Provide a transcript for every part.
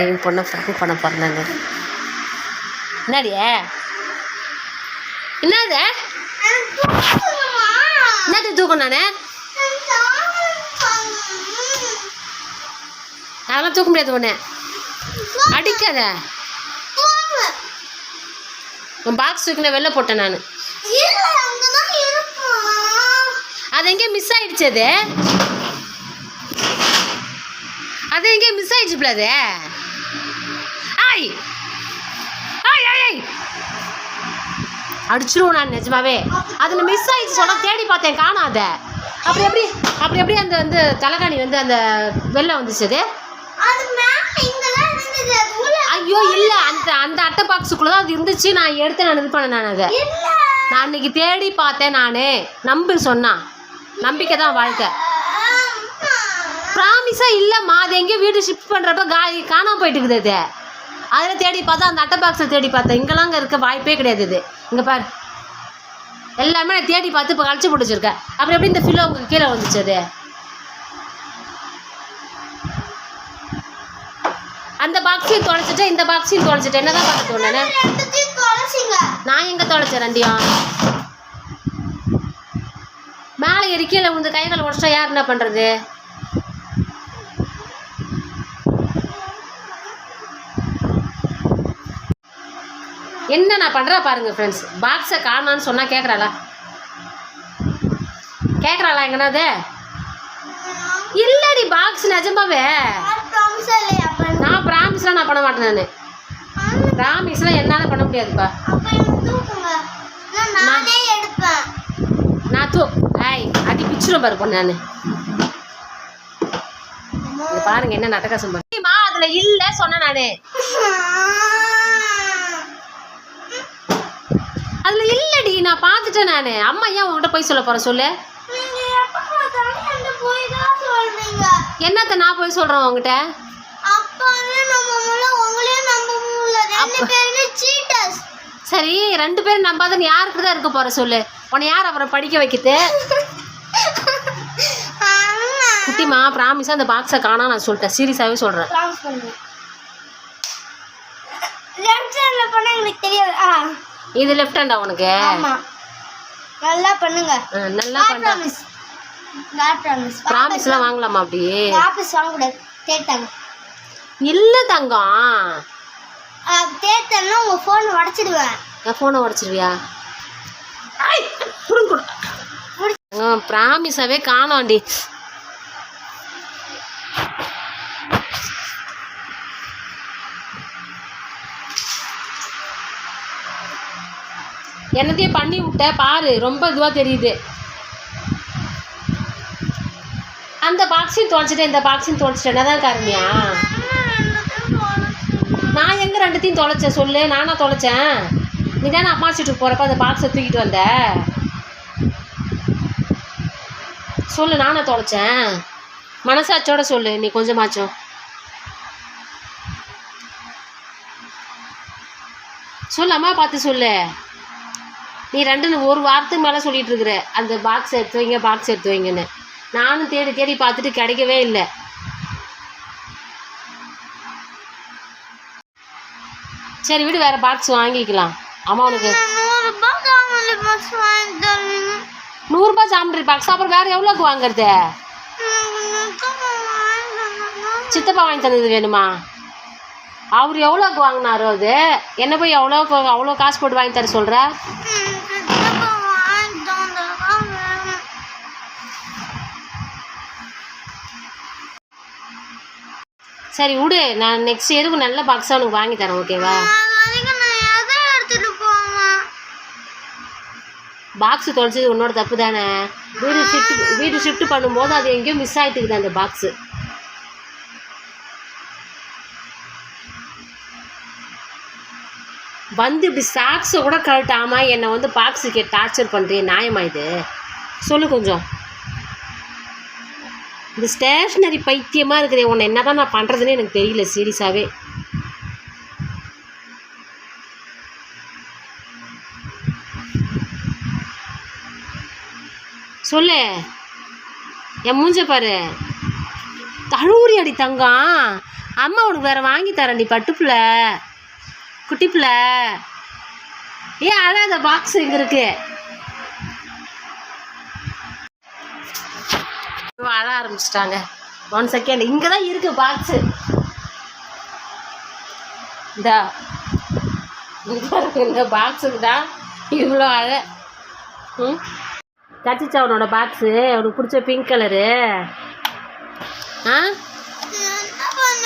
என் பொண்ணை ஃப்ரெண்ட் பண்ண பிறந்தாங்க என்னடியே? என்னது? என்னது தூக்கம் நானே? அதெல்லாம் தூக்க முடியாது உன்னை. அடிக்காத. உன் பாக்ஸ் தூக்கின வெளில போட்டேன் நான். அது எங்கேயோ மிஸ் ஆயிடுச்சு அது அது எங்கேயோ மிஸ் ஆயிடுச்சு பிள்ள அது? ஆய் ஆய் ஆய் அடிச்சிருவோம் நான் நிஜமாவே. அதில் மிஸ் ஆயிடுச்சு சொல்ல தேடி பார்த்தேன் காணாத. அப்படி எப்படி அப்படி எப்படி அந்த வந்து தலைகாணி வந்து அந்த வெளில வந்துச்சு அது? ஐயோ இல்லை அந்த அந்த அட்டை பாக்ஸுக்குள்ளே தான் அது இருந்துச்சு. நான் எடுத்து நான் இது பண்ணேன் நான் அதை. நான் அன்னைக்கு தேடி பார்த்தேன் நான். நம்பு சொன்னான். நம்பிக்கை தான் வாழ்க்கை. ப்ராமிஸாக இல்லைம்மா அது எங்கேயோ வீடு ஷிஃப்ட் பண்ணுறப்ப காலி காணாமல் போயிட்டு இருக்குது அது. அதில் தேடி பார்த்தா அந்த அட்டை பாக்ஸை தேடி பார்த்தேன். இங்கெல்லாம் அங்கே இருக்க வாய்ப்பே கிடையாது இது. இங்கே பாரு. எல்லாமே நான் தேடி பார்த்து இப்போ கழிச்சு பிடிச்சிருக்கேன் அப்புறம் எப்படி இந்த ஃபில்லோ உங்களுக்கு கீழே வந்துச்சு அது? அந்த பாக்ஸையும் தொலைச்சிட்டேன் இந்த பாக்ஸையும் தொலைச்சிட்டேன். என்னதான் பார்க்க தோணுனே நான் எங்கே தொலைச்சேன் ரெண்டையும் மேலே ஏறி கீழே விழுந்து கை கால் உடச்சா யார் என்ன பண்ணுறது என்ன நான் பண்ணுறா பாருங்க ஃப்ரெண்ட்ஸ் பாக்ஸை காணான்னு சொன்னால் கேட்குறாளா கேட்குறாளா எங்கனாது இல்லடி பாக்ஸ் நிஜமாவே. நான் ப்ராமிஸ்லாம் நான் பண்ண மாட்டேன் நான். ப்ராமிஸ்லாம் என்னால் பண்ண முடியாதுப்பா. நான் தூ ஐய் அடி பிச்சிரும் பாரு பொண்ணு நான். பாருங்க என்ன நட்டகாசம் சொல்லுமா அதுல இல்ல சொன்னேன் நானு. அதுல இல்லடி நான் பார்த்துட்டேன் நானு. அம்மா ஏன் உன்கிட்ட போய் சொல்ல போறேன் சொல்லு? என்னத்த நான் போய் சொல்றேன் உங்ககிட்ட சரி ரெண்டு பேரும் நம்பாதன்னு யாருக்கு தான் இருக்க போற சொல்லு? உன்னை யார் அப்புறம் படிக்க வைக்கிது? குட்டிமா ப்ராமிஸாக அந்த பாக்ஸை காணா நான் சொல்லிட்டேன். சீரியஸாகவே சொல்கிறேன் லெஃப்ட் எங்களுக்கு தெரியாது. ஆ. இது லெஃப்ட் ஹேண்டா உனக்கு? நல்லா பண்ணுங்க. நல்லா காட் பண்ண ப்ராமிஸ் காட் ப்ராமிஸ் ப்ராமிஸ்லாம் வாங்கலாமா அப்படி? வாபஸ் வாங்க கூடாது தேட்டாங்க இல்லை தங்கம். தேத்தன்னா உங்க ஃபோன் உடைச்சிடுவேன். என் ஃபோனை உடச்சிருவியா? ப்ராமிஸாவே காணோண்டி என்னத்தையும் பண்ணி விட்ட பாரு ரொம்ப இதுவாக தெரியுது. அந்த பாக்ஸையும் தொலைச்சிட்டேன் இந்த பாக்ஸையும் தொலைச்சிட்டேன் என்னதான் காரணியா நான் எங்கே ரெண்டுத்தையும் தொலைச்சேன் சொல்லு. நானும் தொலைச்சேன். நீ தானே அம்மா வீட்டுக்கு போகிறப்ப அந்த பாக்ஸை தூக்கிட்டு வந்த? சொல்லு நானும் தொலைச்சேன். மனசாட்சியோட சொல்லு நீ கொஞ்சமாச்சும். சொல்லு அம்மா பார்த்து சொல்லு. நீ ரெண்டு ஒரு வாரத்துக்கு மேலே சொல்லிட்டு இருக்கிற. அந்த பாக்ஸ் எடுத்து வைங்க பாக்ஸ் எடுத்து வைங்கன்னு. நானும் தேடி தேடி பார்த்துட்டு கிடைக்கவே இல்லை. சரி விடு வேற பாக்ஸ் வாங்கிக்கலாம். அம்மா உனக்கு நூறு ரூபாய் காமெடி பாக்ஸ் வாங்கி தரணும் நூறுரூபா சாம்பிட்ரி பாக்ஸ் அப்புறம் வேற எவ்வளோக்கு வாங்குறது? சித்தப்பா வாங்கி தந்தது வேணுமா? அவர் எவ்வளோக்கு வாங்கினாரோ அது? என்ன போய் எவ்வளோ அவ்வளோ காசு போட்டு வாங்கி தர சொல்கிற சரி விடு. நான் நெக்ஸ்ட் இயருக்கு நல்ல பாக்ஸாக உனக்கு வாங்கி தரேன் ஓகேவா பாக்ஸ் தொலைச்சது உன்னோட தப்பு தானே? வீடு ஷிஃப்ட் வீடு ஷிஃப்ட் பண்ணும்போது அது எங்கேயோ மிஸ் ஆகிட்டுக்குது அந்த பாக்ஸு வந்து இப்படி சாக்ஸை கூட கழட்டாம என்னை வந்து பாக்ஸுக்கு டார்ச்சர் பண்ணுறிய நியாயமா இது? சொல்லு கொஞ்சம். இந்த ஸ்டேஷ்னரி பைத்தியமாக இருக்குது உன்னை என்ன தான் நான் பண்ணுறதுன்னு எனக்கு தெரியல சீரியஸாகவே சொல்லு. என் மூஞ்ச பாரு. அழுவுறி அடி தங்கம். அம்மா உனக்கு வேறு வாங்கி தரேன்டி பட்டுப்புல குட்டிப்புல ஏன் அழாத பாக்ஸ் இங்கே இருக்குது இவ அழ ஆரம்பிச்சிட்டாங்க. ஒன் செகண்ட் இங்கே தான் இருக்கு பாக்ஸு இந்தா. பாக்ஸுக்கு தான் இவ்வளோ அழ. ம்? கச்சிச்சா உன்னோட பாக்ஸு உனக்கு பிடிச்ச பிங்க் கலரு ஆ? பண்ண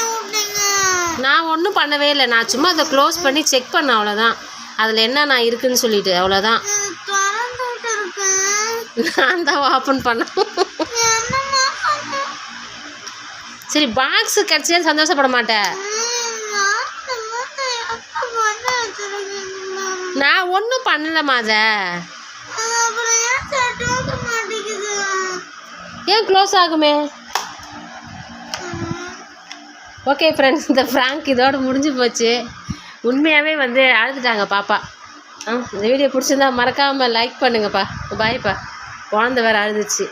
நான் ஒன்றும் பண்ணவே இல்லை. நான் சும்மா அதை க்ளோஸ் பண்ணி செக் பண்ணேன் அவ்வளோதான் அதில் என்ன நான் இருக்குன்னு சொல்லிட்டு அவ்வளோதான் நான் தான் ஓப்பன் பண்ணேன். பண்ண சரி பாக்ஸு கிடச்சே சந்தோஷப்பட மாட்டேன் நான் ஒன்றும் பண்ணலம்மா அதை. ஏன் க்ளோஸ் ஆகுமே? ஓகே ஃப்ரெண்ட்ஸ் இந்த ஃப்ராங்க் இதோடு முடிஞ்சு போச்சு. உண்மையாகவே வந்து அழுதுட்டாங்க பாப்பா. ஆ இந்த வீடியோ பிடிச்சிருந்தா மறக்காமல் லைக் பண்ணுங்கப்பா. பாய்ப்பா குழந்த வேறு அழுதுச்சு.